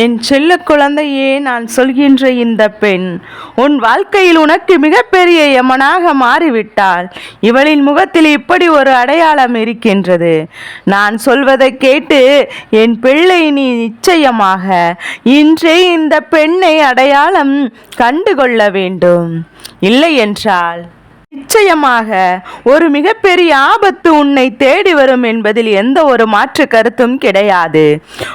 என் செல்ல குழந்தையே நான் சொல்கின்ற இந்த பெண் உன் வாழ்க்கையில் உனக்கு மிகப்பெரிய யமனாக மாறிவிட்டாள். இவளின் முகத்தில் இப்படி ஒரு அடையாளம் இருக்கின்றது. நான் சொல்வதை கேட்டு என் பிள்ளை நீ நிச்சயமாக இன்றே இந்த பெண்ணை அடையாளம் கண்டுகொள்ள வேண்டும். இல்லை என்றால் நிச்சயமாக ஒரு மிகப்பெரிய ஆபத்து உன்னை தேடி வரும் என்பதில் எந்த ஒரு மாற்று கருத்தும் கிடையாது.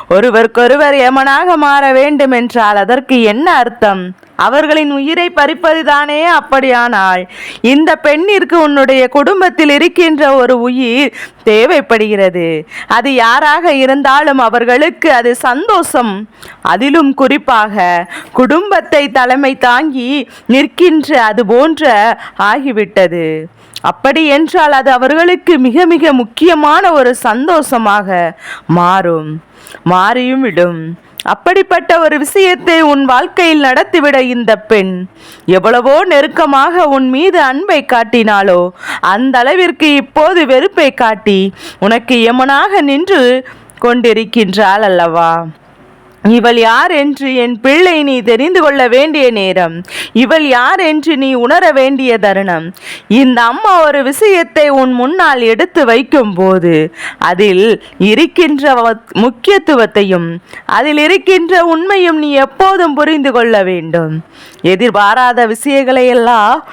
ஒருவருக்கொருவர் எமனாக மாற வேண்டும் என்றால் அதற்கு என்ன அர்த்தம்? அவர்களின் உயிரை பறிப்பதுதானே அப்படியானால் இந்த பெண்ணிற்கு உன்னுடைய குடும்பத்தில் இருக்கின்ற ஒரு உயிர் தேவைப்படுகிறது. அது யாராக இருந்தாலும் அவர்களுக்கு அது சந்தோஷம். அதிலும் குறிப்பாக குடும்பத்தை தலைமை தாங்கி நிற்கின்ற அது போன்ற ஆகிவிட்டது. அப்படி என்றால் அது அவர்களுக்கு மிக மிக முக்கியமான ஒரு சந்தோஷமாக மாறும். மாறியும் விடும். அப்படிப்பட்ட ஒரு விஷயத்தை உன் வாழ்க்கையில் நடத்திவிட இந்த பெண் எவ்வளவோ நெருக்கமாக உன் மீது அன்பை காட்டினாலோ அந்த அளவிற்கு இப்போது வெறுப்பை காட்டி உனக்கு எமனாக நின்று கொண்டிருக்கின்றாள் அல்லவா? இவள் யார் என்று என் பிள்ளை நீ தெரிந்து கொள்ள வேண்டிய நேரம். இவள் யார் என்று நீ உணர வேண்டிய தருணம். இந்த அம்மா ஒரு விஷயத்தை உன் முன்னால் எடுத்து வைக்கும் போது அதில் இருக்கின்ற முக்கியத்துவத்தையும் அதில் இருக்கின்ற உண்மையும் நீ எப்போதும் புரிந்து கொள்ள வேண்டும். எதிர்பாராத விஷயங்களை எல்லாம்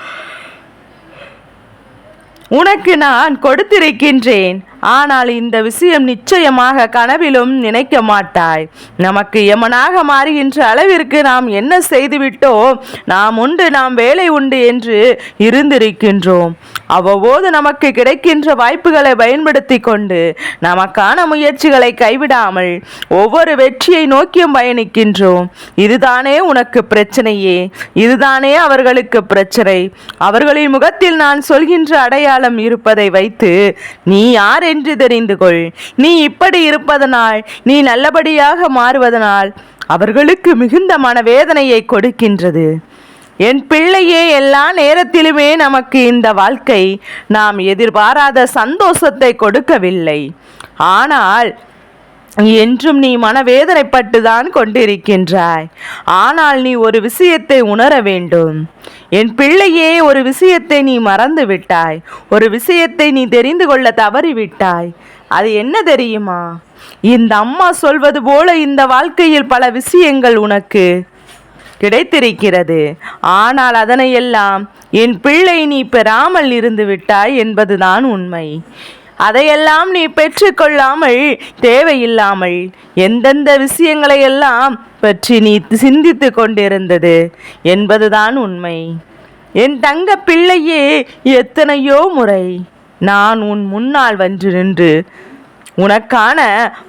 உனக்கு நான் கொடுத்திருக்கின்றேன். ஆனால் இந்த விஷயம் நிச்சயமாக கனவிலும் நினைக்க மாட்டாய். நமக்கு எமனாக மாறுகின்ற அளவிற்கு நாம் என்ன செய்துவிட்டோ நாம் உண்டு நாம் வேலை உண்டு என்று இருந்திருக்கின்றோம். அவ்வப்போது நமக்கு கிடைக்கின்ற வாய்ப்புகளை பயன்படுத்தி கொண்டு நமக்கான முயற்சிகளை கைவிடாமல் ஒவ்வொரு வெற்றியை நோக்கியும் பயணிக்கின்றோம். இதுதானே உனக்கு பிரச்சனையே? இதுதானே அவர்களுக்கு பிரச்சனை? அவர்களின் முகத்தில் நான் சொல்கின்ற அடையாளம் இருப்பதை வைத்து நீ யார் என்று தெரிந்து கொள். நீ இப்படி இருப்பதனால் நீ நல்லபடியாக மாறுவதனால் அவர்களுக்கு மிகுந்த மனவேதனையை கொடுக்கின்றது. என் பிள்ளையே எல்லா நேரத்திலுமே நமக்கு இந்த வாழ்க்கை நாம் எதிர்பாராத சந்தோஷத்தை கொடுக்கவில்லை. ஆனால் என்றும் நீ மனவேதனைப்பட்டுதான் கொண்டிருக்கின்றாய். ஆனால் நீ ஒரு விஷயத்தை உணர வேண்டும். என் பிள்ளையே ஒரு விஷயத்தை நீ மறந்து விட்டாய். ஒரு விஷயத்தை நீ தெரிந்து கொள்ள தவறிவிட்டாய் அது என்ன தெரியுமா? இந்த அம்மா சொல்வது போல இந்த வாழ்க்கையில் பல விஷயங்கள் உனக்கு கிடைத்திருக்கிறது. ஆனால் அதனையெல்லாம் என் பிள்ளை நீ பெறாமல் இருந்து விட்டாய் என்பதுதான் உண்மை. அதையெல்லாம் நீ பெற்றுக்கொள்ளாமல் தேவையில்லாமல் எந்தெந்த விஷயங்களை எல்லாம் பற்றி நீ சிந்தித்து கொண்டிருந்தது என்பதுதான் உண்மை. என் தங்க பிள்ளையே எத்தனையோ முறை நான் உன் முன்னால் வந்து நின்று உனக்கான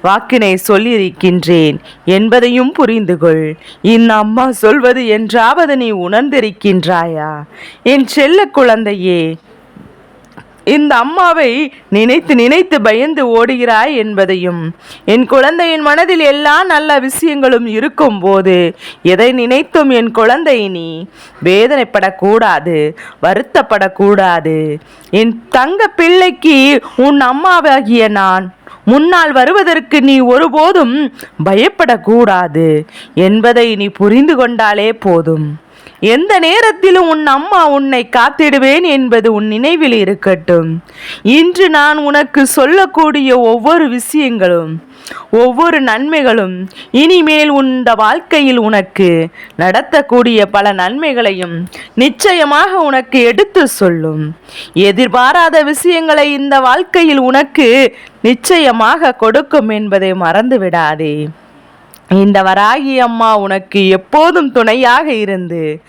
வாக்கினை சொல்லியிருக்கின்றேன் என்பதையும் புரிந்து கொள் இந்த அம்மா சொல்வது என்றாவது நீ உணர்ந்திருக்கின்றாயா? என் செல்ல குழந்தையே இந்த அம்மாவை நினைத்து நினைத்து பயந்து ஓடுகிறாய் என்பதையும் என் குழந்தையின் மனதில் எல்லா நல்ல விஷயங்களும் இருக்கும் போது எதை நினைத்தும் என் குழந்தை நீ வேதனைப்படக்கூடாது வருத்தப்படக்கூடாது. என் தங்க பிள்ளைக்கு உன் அம்மாவாகிய நான் முன்னால் வருவதற்கு நீ ஒருபோதும் பயப்படக்கூடாது என்பதை நீ புரிந்து கொண்டாலே போதும். எந்த நேரத்திலும் உன் அம்மா உன்னை காத்திடுவேன் என்பது உன் நினைவில் இருக்கட்டும். இன்று நான் உனக்கு சொல்லக்கூடிய ஒவ்வொரு விஷயங்களும் ஒவ்வொரு நன்மைகளும் இனிமேல் உந்த வாழ்க்கையில் உனக்கு நடத்தக்கூடிய பல நன்மைகளையும் நிச்சயமாக உனக்கு எடுத்து சொல்லும். எதிர்பாராத விஷயங்களை இந்த வாழ்க்கையில் உனக்கு நிச்சயமாக கொடுக்கும் என்பதை மறந்து விடாதே இந்த வராகி அம்மா உனக்கு எப்போதும் துணையாக இருந்து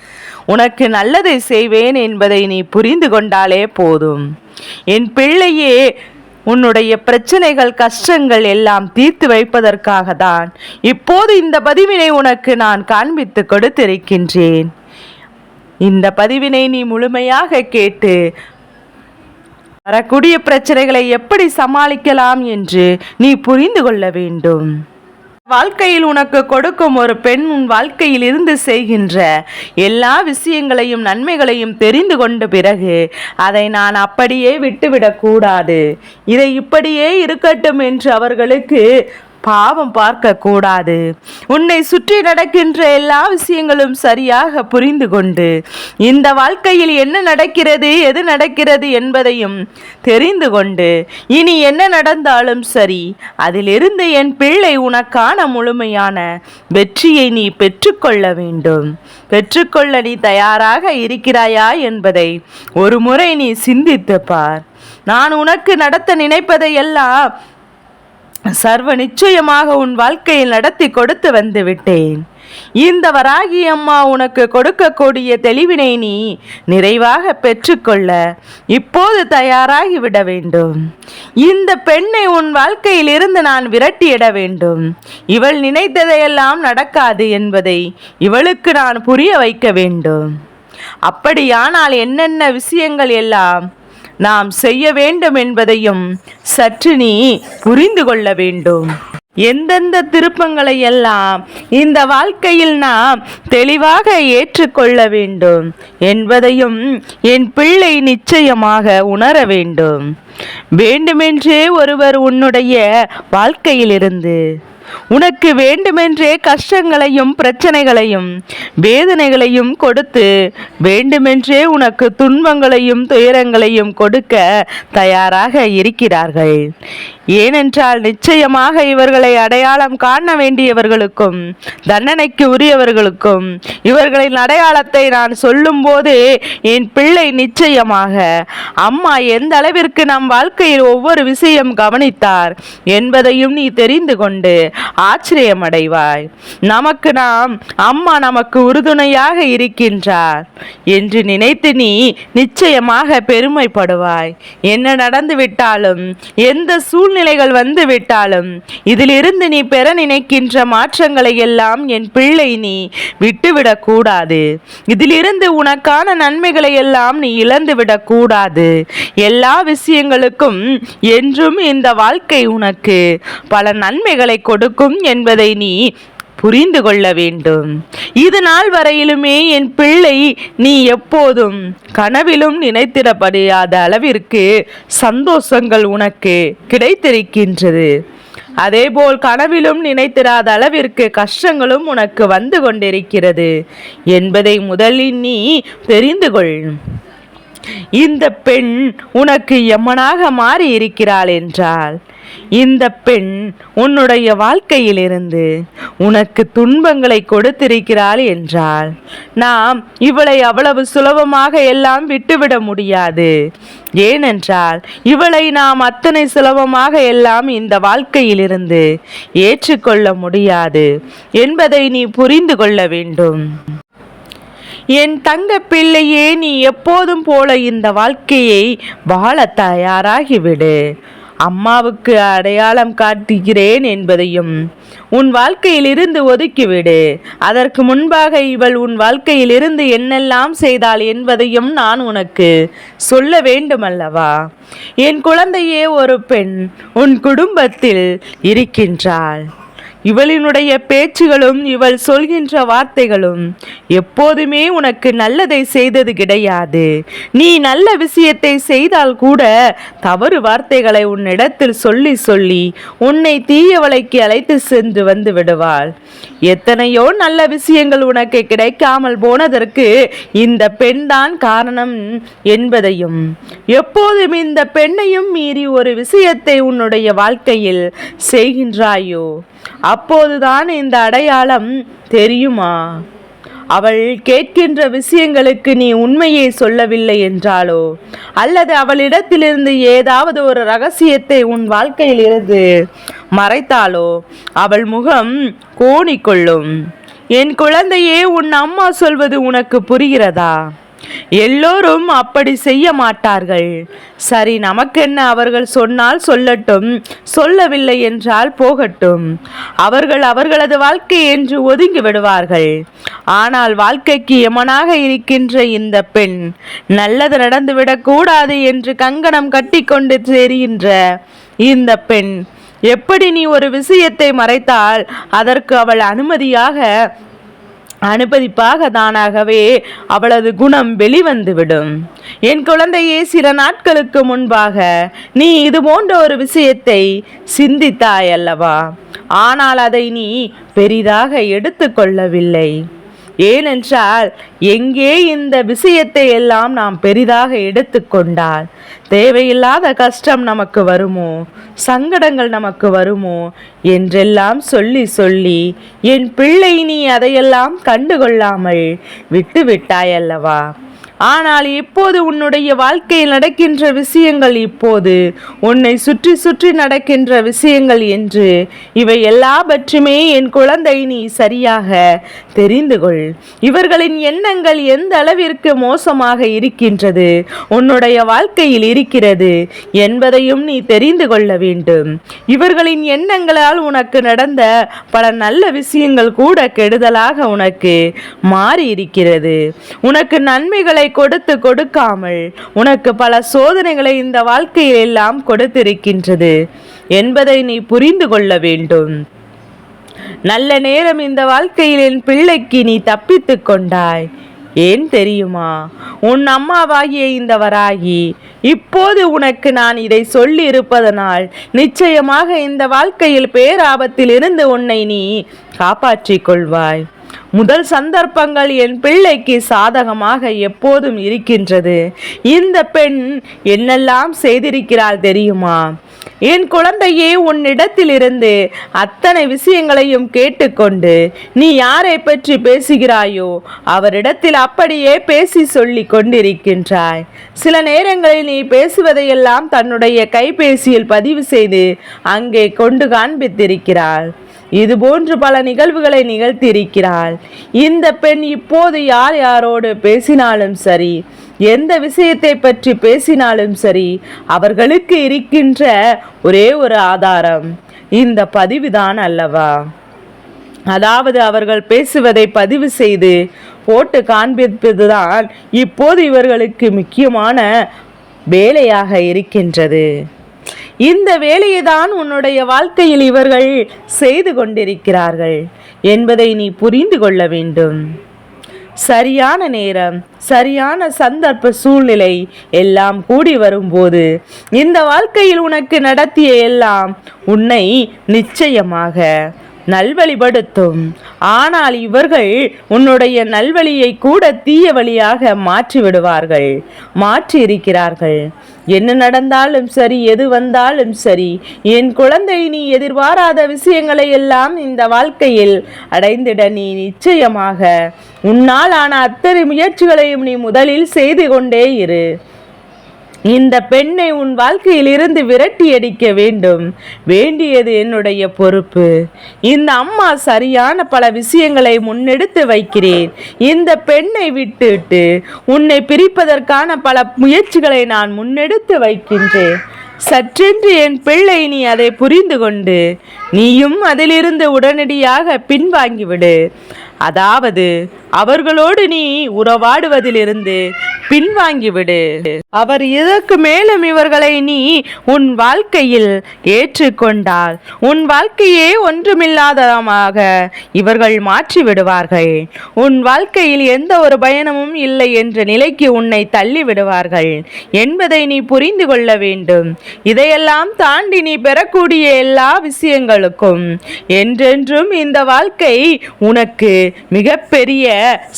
உனக்கு நல்லதை செய்வேன் என்பதை நீ புரிந்து கொண்டாலே போதும். என் பிள்ளையே உன்னுடைய பிரச்சனைகள் கஷ்டங்கள் எல்லாம் தீர்த்து வைப்பதற்காக தான் இப்போது இந்த பதிவினை உனக்கு நான் காண்பித்து கொடுத்திருக்கின்றேன். இந்த பதிவினை நீ முழுமையாக கேட்டு வரக்கூடிய பிரச்சனைகளை எப்படி சமாளிக்கலாம் என்று நீ புரிந்து கொள்ள வேண்டும். வாழ்க்கையில் உனக்கு கொடுக்கும் ஒரு பெண் உன் வாழ்க்கையில் இருந்து செய்கின்ற எல்லா விஷயங்களையும் நன்மைகளையும் தெரிந்து கொண்ட பிறகு அதை நான் அப்படியே விட்டுவிடக் கூடாது. இதை இப்படியே இருக்கட்டும் என்று அவர்களுக்கு பாவம் பார்க்க கூடாது உன்னை சுற்றி நடக்கின்ற எல்லா விஷயங்களும் சரியாக புரிந்து கொண்டு இந்த வாழ்க்கையில் என்ன நடக்கிறது எது நடக்கிறது என்பதையும் தெரிந்து கொண்டு இனி என்ன நடந்தாலும் சரி அதிலிருந்து என் பிள்ளை உனக்கான முழுமையான வெற்றியை நீ பெற்றுக்கொள்ள வேண்டும். பெற்றுக்கொள்ள நீ தயாராக இருக்கிறாயா என்பதை ஒரு முறை நீ சிந்தித்து பார். நான் உனக்கு நடத்த நினைப்பதை எல்லாம் சர்வ நிச்சயமாக உன் வாழ்க்கையில் நடத்தி கொடுத்து வந்து விட்டேன். இந்த வராகி அம்மா உனக்கு கொடுக்கக்கூடிய தெளிவினை நீ நிறைவாக பெற்றுக்கொள்ள இப்போது தயாராகி விட வேண்டும். இந்த பெண்ணை உன் வாழ்க்கையில் இருந்து நான் விரட்டியிட வேண்டும். இவள் நினைத்ததையெல்லாம் நடக்காது என்பதை இவளுக்கு நான் புரிய வைக்க வேண்டும். அப்படியானால் என்னென்ன விஷயங்கள் எல்லாம் நாம் செய்ய வேண்டும் என்பதையும் சற்று நீ புரிந்து கொள்ள வேண்டும். எந்தெந்த திருப்பங்களை எல்லாம் இந்த வாழ்க்கையில் நாம் தெளிவாக ஏற்றுக்கொள்ள வேண்டும் என்பதையும் என் பிள்ளை நிச்சயமாக உணர வேண்டும். வேண்டுமென்றே ஒருவர் உன்னுடைய வாழ்க்கையிலிருந்து உனக்கு வேண்டுமென்றே கஷ்டங்களையும் பிரச்சனைகளையும் வேதனைகளையும் கொடுத்து வேண்டுமென்றே உனக்கு துன்பங்களையும் துயரங்களையும் கொடுக்க தயாராக இருக்கிறார்கள். ஏனென்றால் நிச்சயமாக இவர்களை அடையாளம் காண வேண்டியவர்களுக்கும் தண்டனைக்கு உரியவர்களுக்கும் இவர்களின் அடையாளத்தை நான் சொல்லும்போது என் பிள்ளை நிச்சயமாக அம்மா எந்த அளவிற்கு நம் வாழ்க்கையில் ஒவ்வொரு விஷயம் கவனித்தார் என்பதையும் நீ தெரிந்து கொண்டு ஆச்சரியமடைவாய். நமக்கு நாம் அம்மா நமக்கு உறுதுணையாக இருக்கின்றார் என்று நினைத்து நீ நிச்சயமாக பெருமைப்படுவாய். என்ன நடந்துவிட்டாலும் எந்த சூழ்நிலை சூழ்நிலைகள் வந்து விட்டாலும் இதிலிருந்து நீ பெற நினைக்கின்ற மாற்றங்களை எல்லாம் என் பிள்ளை நீ விட்டுவிடக் கூடாது. இதிலிருந்து உனக்கான நன்மைகளை எல்லாம் நீ இழந்துவிடக் கூடாது. எல்லா விஷயங்களுக்கும் என்றும் இந்த வாழ்க்கை உனக்கு பல நன்மைகளை கொடுக்கும் என்பதை நீ புரிந்து கொள்ள வேண்டும். இது நாள் வரையிலுமே என் பிள்ளை நீ எப்போதும் கனவிலும் நினைத்திடப்படியாத அளவிற்கு சந்தோஷங்கள் உனக்கு கிடைத்திருக்கின்றது. அதேபோல் கனவிலும் நினைத்திராத அளவிற்கு கஷ்டங்களும் உனக்கு வந்து கொண்டிருக்கிறது. என்பதை முதலில் நீ தெரிந்து கொள். இந்த பெண் உனக்கு எம்மனாக மாறி இருக்கிறாள் என்றால் இந்த பெண் உன்னுடைய வாழ்க்கையிலிருந்து உனக்கு துன்பங்களை கொடுத்திருக்கிறாள் என்றால் நாம் இவளை அவ்வளவு சுலபமாக எல்லாம் விட்டுவிட முடியாது. ஏனென்றால் இவளை நாம் அத்தனை சுலபமாக எல்லாம் இந்த வாழ்க்கையிலிருந்து ஏற்றுக்கொள்ள முடியாது என்பதை நீ புரிந்து கொள்ள வேண்டும். என் தங்க பிள்ளையே நீ எப்போதும் போல இந்த வாழ்க்கையை வாழ தயாராகிவிடு. அம்மாவுக்கு அடையாளம் காட்டுகிறேன் என்பதையும் உன் வாழ்க்கையிலிருந்து ஒதுக்கிவிடு. அதற்கு முன்பாக இவள் உன் வாழ்க்கையிலிருந்து என்னெல்லாம் செய்தாள் என்பதையும் நான் உனக்கு சொல்ல வேண்டுமல்லவா? என் குழந்தையே ஒரு பெண் உன் குடும்பத்தில் இருக்கின்றாள். இவளினுடைய பேச்சுகளும் இவள் சொல்கின்ற வார்த்தைகளும் எப்போதுமே உனக்கு நல்லதை செய்தது கிடையாது. நீ நல்ல விஷயத்தை செய்தால் கூட தவறு வார்த்தைகளை உன்னிடத்தில் சொல்லி சொல்லி உன்னை தீயவளைக்கு அழைத்து சென்று வந்து விடுவாள். எத்தனையோ நல்ல விஷயங்கள் உனக்கு கிடைக்காமல் போனதற்கு இந்த பெண்தான் காரணம் என்பதையும் எப்போதும் இந்த பெண்ணையும் மீறி ஒரு விஷயத்தை உன்னுடைய வாழ்க்கையில் செய்கின்றாயோ? அப்போதுதான் இந்த அடையாளம் தெரியுமா? அவள் கேட்கின்ற விஷயங்களுக்கு நீ உண்மையை சொல்லவில்லை என்றாலோ? அல்லது அவளிடத்திலிருந்து ஏதாவது ஒரு ரகசியத்தை உன் வாழ்க்கையில் இருந்து மறைத்தாலோ? அவள் முகம் கோணிக்கொள்ளும். என் குழந்தையே உன் அம்மா சொல்வது உனக்கு புரிகிறதா? எல்லோரும் அப்படி செய்ய மாட்டார்கள். சரி நமக்கென்ன அவர்கள் சொன்னால் சொல்லட்டும் சொல்லவில்லை என்றால் போகட்டும். அவர்கள் அவர்களது வாழ்க்கை என்று ஒதுங்கி விடுவார்கள். ஆனால் வாழ்க்கைக்கு எமனாக இருக்கின்ற இந்த பெண் நல்லது நடந்துவிடக் கூடாது என்று கங்கணம் கட்டிக்கொண்டு தெரிகின்ற இந்த பெண் எப்படி நீ ஒரு விஷயத்தை மறைத்தால் அதற்கு அவள் அனுமதியாக அனுமதிப்பாக தானாகவே அவளது குணம் வெளிவந்துவிடும். என் குழந்தையே சில நாட்களுக்கு முன்பாக நீ இது போன்ற ஒரு விஷயத்தை சிந்தித்தாய் அல்லவா ஆனால் அதை நீ பெரிதாக எடுத்துக்கொள்ளவில்லை. ஏனென்றால் எங்கே இந்த விஷயத்தை எல்லாம் நாம் பெரிதாக எடுத்துக்கொண்டால் தேவையில்லாத கஷ்டம் நமக்கு வருமோ? சங்கடங்கள் நமக்கு வருமோ? என்றெல்லாம் சொல்லி சொல்லி என் பிள்ளை நீ அதையெல்லாம் கண்டுகொள்ளாமல் விட்டு விட்டாயல்லவா ஆனால் இப்போது உன்னுடைய வாழ்க்கையில் நடக்கின்ற விஷயங்கள் இப்போது உன்னை சுற்றி சுற்றி நடக்கின்ற விஷயங்கள் என்று இவை எல்லாவற்றுமே என் குழந்தை நீ சரியாக தெரிந்து கொள். இவர்களின் எண்ணங்கள் எந்த அளவிற்கு மோசமாக இருக்கின்றது உன்னுடைய வாழ்க்கையில் இருக்கிறது என்பதையும் நீ தெரிந்து கொள்ள வேண்டும். இவர்களின் எண்ணங்களால் உனக்கு நடந்த பல நல்ல விஷயங்கள் கூட கெடுதலாக உனக்கு மாறி இருக்கிறது உனக்கு நன்மைகளை கொடுத்து கொடுக்காமல் உனக்கு பல சோதனைகளை இந்த வாழ்க்கையில் எல்லாம் கொடுத்திருக்கின்றது என்பதை நீ புரிந்து கொள்ள வேண்டும். நல்ல நேரம் இந்த வாழ்க்கையில் என் பிள்ளைக்கு நீ தப்பித்து கொண்டாய். ஏன் தெரியுமா? உன் அம்மாவாகிய இந்த வராகி இப்போது உனக்கு நான் இதை சொல்லி இருப்பதனால் நிச்சயமாக இந்த வாழ்க்கையில் பேராபத்தில் இருந்து உன்னை நீ காப்பாற்றிக் கொள்வாய். முதல் சந்தர்ப்பங்கள் என் பிள்ளைக்கு சாதகமாக எப்போதும் இருக்கின்றது. இந்த பெண் என்னெல்லாம் செய்திருக்கிறாள் தெரியுமா? என் குழந்தையே உன்னிடத்திலிருந்து அத்தனை விஷயங்களையும் கேட்டுக்கொண்டு நீ யாரை பற்றி பேசுகிறாயோ அவரிடத்தில் அப்படியே பேசி சொல்லி கொண்டிருக்கின்றாய். சில நேரங்களில் நீ பேசுவதையெல்லாம் தன்னுடைய கைபேசியில் பதிவு செய்து அங்கே கொண்டு காண்பித்திருக்கிறாள். இதுபோன்று பல நிகழ்வுகளை நிகழ்த்தியிருக்கிறாள். இந்த பெண் இப்போது யார் யாரோடு பேசினாலும் சரி எந்த விஷயத்தை பற்றி பேசினாலும் சரி அவர்களுக்கு இருக்கின்ற ஒரே ஒரு ஆதாரம் இந்த பதிவுதான் அல்லவா? அதாவது அவர்கள் பேசுவதை பதிவு செய்து போட்டு காண்பிப்பதுதான் இப்போது இவர்களுக்கு முக்கியமான வேலையாக இருக்கின்றது. இந்த வேலையை தான் உன்னுடைய வாழ்க்கையில் இவர்கள் செய்து கொண்டிருக்கிறார்கள் என்பதை நீ புரிந்து கொள்ள வேண்டும். சரியான நேரம் சரியான சந்தர்ப்ப சூழ்நிலை எல்லாம் கூடி வரும்போது இந்த வாழ்க்கையில் உனக்கு நடத்திய எல்லாம் உன்னை நிச்சயமாக நல்வழிபடுத்தும் ஆனால் இவர்கள் உன்னுடைய நல்வழியை கூட தீய வழியாக மாற்றி விடுவார்கள் மாற்றி இருக்கிறார்கள் என்ன நடந்தாலும் சரி எது வந்தாலும் சரி என் குழந்தை நீ எதிர்பாராத விஷயங்களை எல்லாம் இந்த வாழ்க்கையில் அடைந்திட நீ நிச்சயமாக. உன்னால் ஆன அத்தனை முயற்சிகளையும் நீ முதலில் செய்து கொண்டே இரு. இந்த பெண்ணை உன் வாழ்க்கையில் இருந்து விரட்டி அடிக்க வேண்டும். வேண்டியது என்னுடைய பொறுப்பு. இந்த அம்மா சரியான பல விஷயங்களை முன்னெடுத்து வைக்கிறேன். இந்த பெண்ணை விட்டுட்டு உன்னை பிரிப்பதற்கான பல முயற்சிகளை நான் முன்னெடுத்து வைக்கின்றேன். சற்றென்று என் பிள்ளை நீ அதை புரிந்து கொண்டு நீயும் அதிலிருந்து உடனடியாக பின்வாங்கிவிடு. அதாவது அவர்களோடு நீ உறவாடுவதிலிருந்து பின்வாங்கிவிடு. அவர் இதற்கு மேலும் இவர்களை நீ உன் வாழ்க்கையில் ஏற்றுக்கொண்டால்? உன் வாழ்க்கையே ஒன்றுமில்லாதமாக இவர்கள் மாற்றி விடுவார்கள் உன் வாழ்க்கையில் எந்த ஒரு பயணமும் இல்லை என்ற நிலைக்கு உன்னை தள்ளி விடுவார்கள் என்பதை நீ புரிந்து கொள்ள வேண்டும். இதையெல்லாம் தாண்டி நீ பெறக்கூடிய எல்லா விஷயங்களுக்கும் என்றென்றும் இந்த வாழ்க்கை உனக்கு மிகப்பெரிய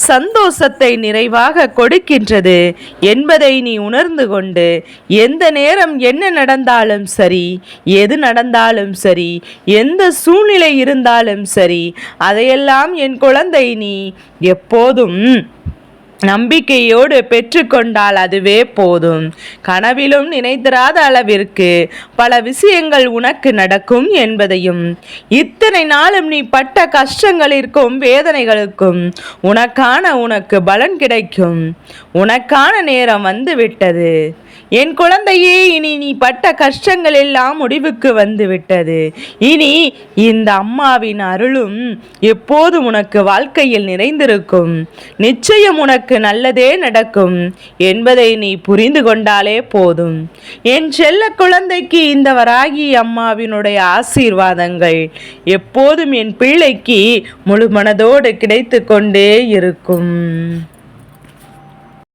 சந்தோஷத்தை நிறைவாக கொடுக்கின்றது. என்பதை நீ உணர்ந்து கொண்டு எந்த நேரம் என்ன நடந்தாலும் சரி எது நடந்தாலும் சரி எந்த சூழ்நிலை இருந்தாலும் சரி அதையெல்லாம் என் குழந்தை நீ எப்போதும் நம்பிக்கையோடு பெற்றுக்கொண்டால் அதுவே போதும். கனவிலும் நினைத்திராத அளவிற்கு பல விஷயங்கள் உனக்கு நடக்கும் என்பதையும் இத்தனை நாளும் நீ பட்ட கஷ்டங்களிற்கும் வேதனைகளுக்கும் உனக்கான உனக்கு பலன் கிடைக்கும். உனக்கான நேரம் வந்து விட்டது என் குழந்தையே இனி நீ பட்ட கஷ்டங்கள் எல்லாம் முடிவுக்கு வந்து விட்டது. இனி இந்த அம்மாவின் அருளும் எப்போது உனக்கு வாழ்க்கையில் நிறைந்திருக்கும்? நிச்சயம் உனக்கு நல்லதே நடக்கும் என்பதை நீ புரிந்து கொண்டாலே போதும். என் செல்ல குழந்தைக்கு இந்த வராகி அம்மாவினுடைய ஆசீர்வாதங்கள் எப்போதும் என் பிள்ளைக்கு முழு மனதோடு கிடைத்து கொண்டே இருக்கும்.